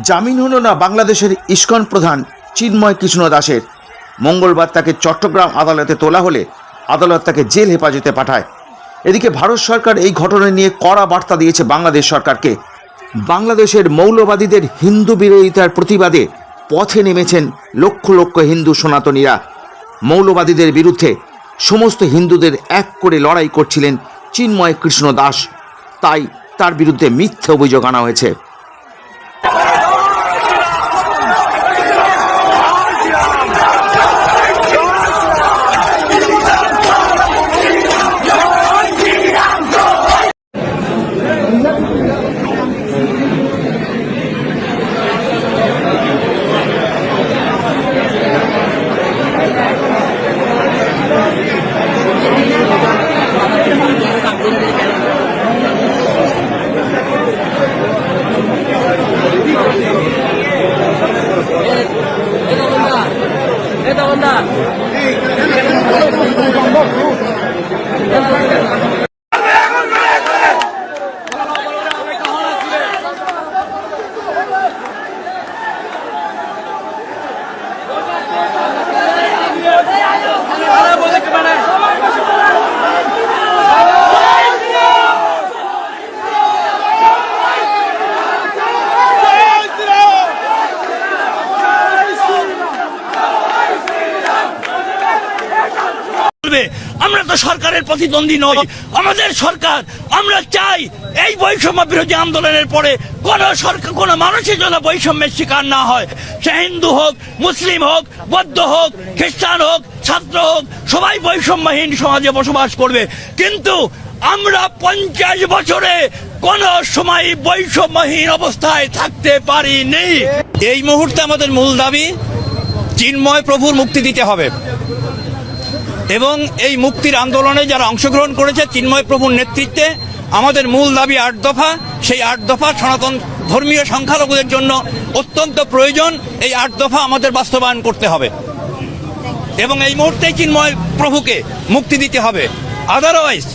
জামিন হল না বাংলাদেশের ইস্কন প্রধান চিন্ময় কৃষ্ণ দাসের। মঙ্গলবার তাকে চট্টগ্রাম আদালতে তোলা হলে আদালত তাকে জেল হেফাজতে পাঠায়। এদিকে ভারত সরকার এই ঘটনা নিয়ে কড়া বার্তা দিয়েছে বাংলাদেশ সরকারকে। বাংলাদেশের মৌলবাদীদের হিন্দু বিরোধিতার প্রতিবাদে পথে নেমেছেন লক্ষ লক্ষ হিন্দু সনাতনীরা। মৌলবাদীদের বিরুদ্ধে সমস্ত হিন্দুদের এক করে লড়াই করছিলেন চিন্ময় কৃষ্ণ দাস। তাই তার বিরুদ্ধে মিথ্যে অভিযোগ আনা হয়েছে। এটা বন্ধা বলবে আমরা তো সরকারের প্রতিদ্বন্দ্বী নই। আমাদের সরকার, আমরা চাই এই বৈষম্য বিরোধী আন্দোলনের পরে কোন সরকার, কোন মানুষের জন্য বৈষম্যের শিকার না হয়। সে হিন্দু হোক, মুসলিম হোক, বৌদ্ধ হোক, খ্রিস্টান হোক, ছাত্র হোক, সবাই বৈষম্যহীন সমাজে বসবাস করবে। কিন্তু আমরা পঞ্চাশ বছরে কোন সময় বৈষম্যহীন অবস্থায় থাকতে পারিনি। এই মুহূর্তে আমাদের মূল দাবি, চিন্ময় প্রভুর মুক্তি দিতে হবে। এবং এই মুক্তির আন্দোলনে যারা অংশগ্রহণ করেছে চিন্ময় প্রভুর নেতৃত্বে আমাদের মূল দাবি আট দফা সেই আট দফা সনাতন ধর্মীয় সংখ্যালঘুদের জন্য অত্যন্ত প্রয়োজন এই আট দফা আমাদের বাস্তবায়ন করতে হবে। এবং এই মুহূর্তে চিন্ময় প্রভুকে মুক্তি দিতে হবে। আদারওয়াইজ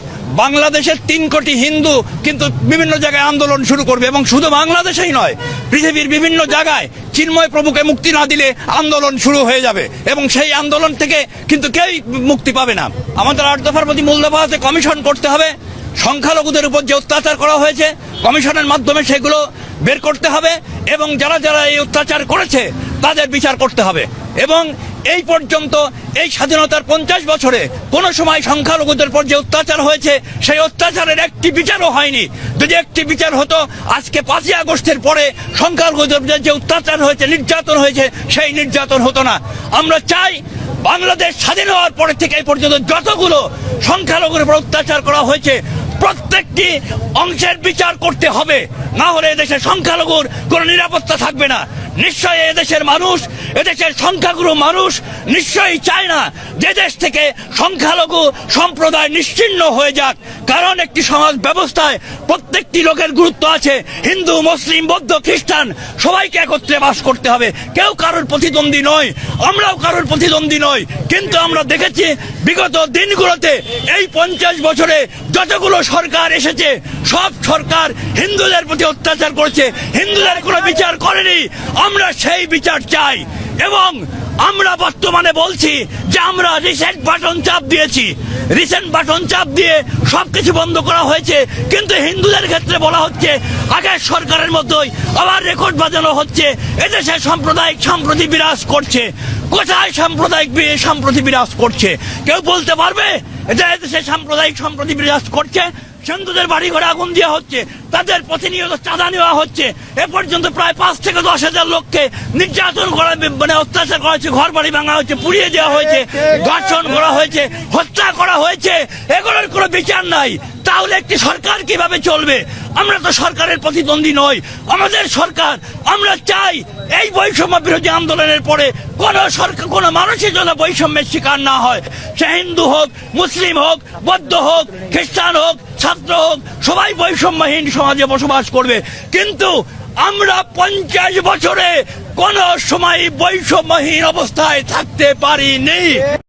বাংলাদেশের তিন কোটি হিন্দু কিন্তু বিভিন্ন জায়গায় আন্দোলন শুরু করবে এবং শুধু বাংলাদেশেই নয়, পৃথিবীর বিভিন্ন জায়গায় চিন্ময় প্রভুকে মুক্তি না দিলে আন্দোলন শুরু হয়ে যাবে এবং সেই আন্দোলন থেকে কিন্তু কেউই মুক্তি পাবে না। আমাদের আট দফার প্রতি মূল দফা হচ্ছে কমিশন করতে হবে। সংখ্যালঘুদের উপর যে অত্যাচার করা হয়েছে, কমিশনের মাধ্যমে সেগুলো বের করতে হবে এবং যারা যারা এই অত্যাচার করেছে, তাদের বিচার করতে হবে। এবং এই পর্যন্ত এই স্বাধীনতার পঞ্চাশ বছরে কোনো সময় সংখ্যালঘুদের উপর যে অত্যাচার হয়েছে, সেই অত্যাচারের একটি বিচারও হয়নি। যদি একটি বিচার হতো, আজকে পাঁচই আগস্টের পরে সংখ্যালঘুদের যে অত্যাচার হয়েছে, নির্যাতন হয়েছে, সেই নির্যাতন হতো না। আমরা চাই বাংলাদেশ স্বাধীন হওয়ার পরে থেকে এই পর্যন্ত যতগুলো সংখ্যালঘুর উপর অত্যাচার করা হয়েছে, প্রত্যেকটি অংশের বিচার করতে হবে। না হলে এদেশের সংখ্যালঘুর কোনো নিরাপত্তা থাকবে না। নিশ্চয়ই এদেশের মানুষ, এদেশের সংখ্যাগুরু মানুষ, নিশ্চয়ই চায় না যে দেশ থেকে সংখ্যালঘু সম্প্রদায় নিশ্চিহ্ন হয়ে যাক। কারণ একটি সমাজ ব্যবস্থায় প্রত্যেকটি লোকের গুরুত্ব আছে। হিন্দু, মুসলিম, বৌদ্ধ, খ্রিস্টান, সবাইকে একত্রে বাস করতে হবে। কেউ কারোর প্রতিদ্বন্দ্বী নয়, আমরাও কারোর প্রতিদ্বন্দ্বী নই। কিন্তু আমরা দেখেছি বিগত দিনগুলোতে এই পঞ্চাশ বছরে যতগুলো সরকার এসেছে, সব সরকার হিন্দুদের প্রতি অত্যাচার করেছে। হিন্দুদের কোনো বিচার করেনি। আমরা সেই বিচার চাই এবং আমরা বর্তমানে বলছি যে আমরা রিসেন্ট বাটন চাপ দিয়েছি। রিসেন্ট বাটন চাপ দিয়ে সবকিছু বন্ধ করা হয়েছে। কিন্তু হিন্দুদের ক্ষেত্রে বলা হচ্ছে আগের সরকারের মতোই আবার রেকর্ড বাজানো হচ্ছে। এদেশে সাম্প্রদায়িক সম্প্রতি বিরাজ করছে। কোথায় সাম্প্রদায়িক সম্প্রতি বিরাজ করছে? কেউ বলতে পারবে? এটা এদেশে সাম্প্রদায়িক সম্প্রতি বিরাজ করছে? হিন্দুদের বাড়ি ঘরে আগুন দেওয়া হচ্ছে, তাদের প্রতিনিয়ত চাঁদা নেওয়া হচ্ছে। এ পর্যন্ত প্রায় পাঁচ থেকে দশ হাজার লোককে নির্যাতন করা মানে অত্যাচার করা হয়েছে ঘর বাড়ি ভাঙা হয়েছে, পুড়িয়ে দেওয়া হয়েছে, ধর্ষণ করা হয়েছে, হত্যা করা হয়েছে, এগুলোর কোনো বিচার নাই। তাহলে একটি সরকার কীভাবে চলবে? আমরা তো সরকারের প্রতিদ্বন্দ্বী নই, আমাদের সরকার, আমরা চাই এই বৈষম্য বিরোধী আন্দোলনের পরে কোন সরকার, কোন মানুষের জন্য বৈষম্যের শিকার না হয়। সে হিন্দু হোক, মুসলিম হোক, বৌদ্ধ হোক, খ্রিস্টান হোক, ছাত্র হোক, সবাই বৈষম্যহীন সমাজে বসবাস করবে। কিন্তু আমরা পঞ্চাশ বছরে কোন সময় বৈষম্যহীন অবস্থায় থাকতে পারিনি।